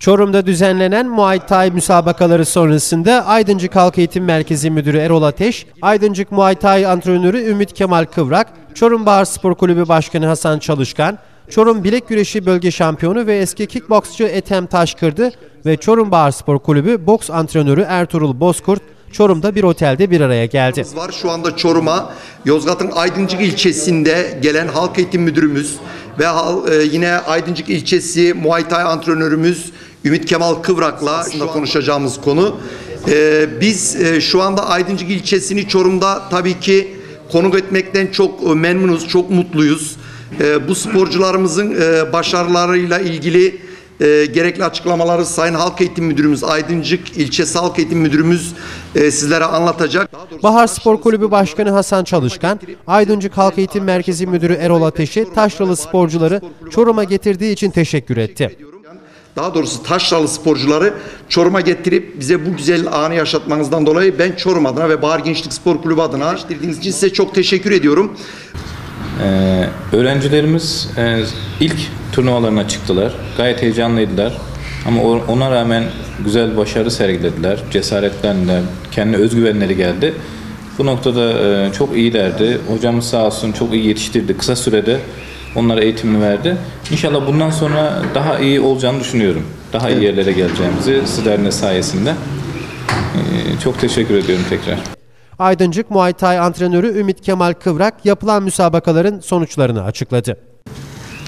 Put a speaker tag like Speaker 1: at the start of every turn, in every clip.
Speaker 1: Çorum'da düzenlenen Muay Thai müsabakaları sonrasında Aydıncık Halk Eğitim Merkezi Müdürü Erol Ateş, Aydıncık Muay Thai antrenörü Ümit Kemal Kıvrak, Çorum Bahar Spor Kulübü Başkanı Hasan Çalışkan, Çorum Bilek Güreşi Bölge Şampiyonu ve eski kickboksçu Ethem Taşkırdı ve Çorum Bahar Spor Kulübü boks antrenörü Ertuğrul Bozkurt, Çorum'da bir otelde bir araya geldi.
Speaker 2: var şu anda Çorum'a. Yozgat'ın Aydıncık ilçesinde gelen halk eğitim müdürümüz ve e, yine Aydıncık ilçesi Muay Thai antrenörümüz Ümit Kemal Kıvrak'la aslında konuşacağımız konu. E, biz e, şu anda Aydıncık ilçesini Çorum'da tabii ki konuk etmekten çok memnunuz, çok mutluyuz. E, bu sporcularımızın e, başarılarıyla ilgili e, gerekli açıklamaları Sayın Halk Eğitim Müdürümüz Aydıncık İlçesi Halk Eğitim Müdürümüz e, sizlere anlatacak.
Speaker 1: Bahar Spor Kulübü Başkanı Hasan Çalışkan, Aydıncık Halk Eğitim Merkezi Müdürü Erol Ateş'e taşralı sporcuları Çorum'a getirdiği için teşekkür etti.
Speaker 2: Daha doğrusu taşralı sporcuları Çorum'a getirip bize bu güzel anı yaşatmanızdan dolayı ben Çorum adına ve Bahar Gençlik Spor Kulübü adına istediğiniz için size çok teşekkür ediyorum.
Speaker 3: Ee, öğrencilerimiz e, ilk turnuvalarına çıktılar. Gayet heyecanlıydılar. Ama ona rağmen güzel başarı sergilediler. Cesaretlendiler. Kendi özgüvenleri geldi. Bu noktada e, çok iyilerdi. Hocamız sağ olsun çok iyi yetiştirdi. Kısa sürede onlara eğitimini verdi. İnşallah bundan sonra daha iyi olacağını düşünüyorum. Daha iyi yerlere geleceğimizi sizlerin de sayesinde. Ee, çok teşekkür ediyorum tekrar.
Speaker 1: Aydıncık Muay Thai antrenörü Ümit Kemal Kıvrak yapılan müsabakaların sonuçlarını açıkladı.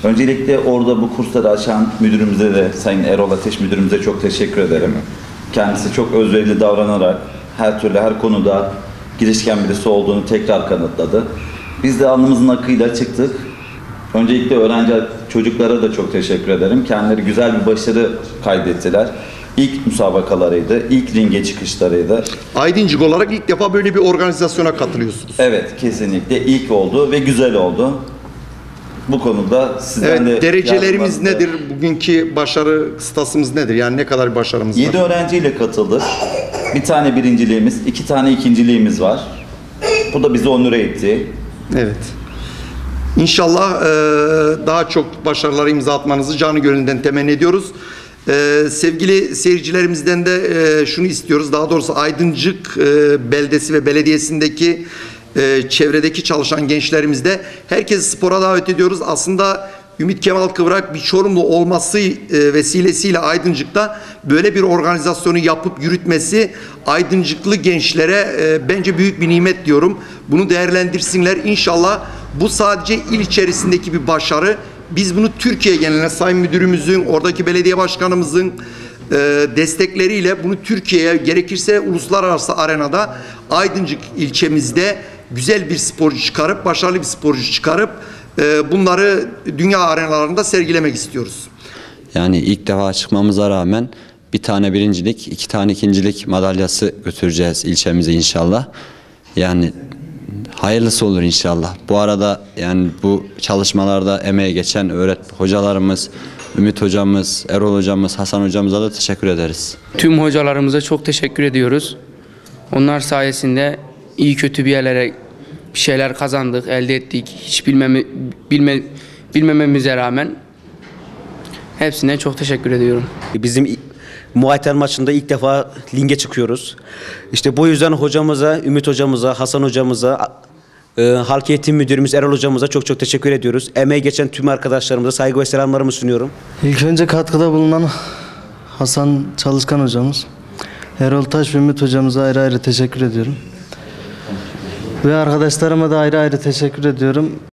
Speaker 4: Öncelikle orada bu kursları açan müdürümüze de Sayın Erol Ateş müdürümüze çok teşekkür ederim. Kendisi çok özverili davranarak her türlü her konuda girişken birisi olduğunu tekrar kanıtladı. Biz de alnımızın akıyla çıktık. Öncelikle öğrenci çocuklara da çok teşekkür ederim. Kendileri güzel bir başarı kaydettiler. İlk müsabakalarıydı, ilk ringe çıkışlarıydı.
Speaker 2: Aydıncık olarak ilk defa böyle bir organizasyona katılıyorsunuz.
Speaker 4: Evet, kesinlikle ilk oldu ve güzel oldu. Bu konuda sizden de
Speaker 2: Evet, derecelerimiz
Speaker 4: yardımlarınızı-
Speaker 2: nedir? Bugünkü başarı kıstasımız nedir? Yani ne kadar başarımız var?
Speaker 4: 7 öğrenciyle katıldık. Bir tane birinciliğimiz, iki tane ikinciliğimiz var. Bu da bizi onur etti.
Speaker 2: Evet. İnşallah e, daha çok başarılara imza atmanızı canı gönülden temenni ediyoruz. E, sevgili seyircilerimizden de e, şunu istiyoruz. Daha doğrusu Aydıncık e, beldesi ve belediyesindeki e, çevredeki çalışan gençlerimizde herkesi spora davet ediyoruz. Aslında Ümit Kemal Kıvrak bir Çorumlu olması e, vesilesiyle Aydıncık'ta böyle bir organizasyonu yapıp yürütmesi Aydıncıklı gençlere e, bence büyük bir nimet diyorum. Bunu değerlendirsinler. İnşallah bu sadece il içerisindeki bir başarı. Biz bunu Türkiye geneline Sayın Müdürümüzün, oradaki belediye başkanımızın e, destekleriyle bunu Türkiye'ye gerekirse uluslararası arenada Aydıncık ilçemizde güzel bir sporcu çıkarıp, başarılı bir sporcu çıkarıp e, bunları dünya arenalarında sergilemek istiyoruz.
Speaker 5: Yani ilk defa çıkmamıza rağmen bir tane birincilik, iki tane ikincilik madalyası götüreceğiz ilçemize inşallah. Yani hayırlısı olur inşallah. Bu arada yani bu çalışmalarda emeğe geçen öğret hocalarımız, Ümit hocamız, Erol hocamız, Hasan hocamıza da teşekkür ederiz.
Speaker 6: Tüm hocalarımıza çok teşekkür ediyoruz. Onlar sayesinde iyi kötü bir yerlere bir şeyler kazandık, elde ettik. Hiç bilmemi, bilme, bilmememize rağmen hepsine çok teşekkür ediyorum.
Speaker 7: Bizim Muay Thai maçında ilk defa linge çıkıyoruz. İşte bu yüzden hocamıza, Ümit hocamıza, Hasan hocamıza, e, Halk Eğitim Müdürümüz Erol hocamıza çok çok teşekkür ediyoruz. Emeği geçen tüm arkadaşlarımıza saygı ve selamlarımı sunuyorum.
Speaker 8: İlk önce katkıda bulunan Hasan Çalışkan hocamız, Erol Taş ve Ümit hocamıza ayrı ayrı teşekkür ediyorum. Ve arkadaşlarıma da ayrı ayrı teşekkür ediyorum.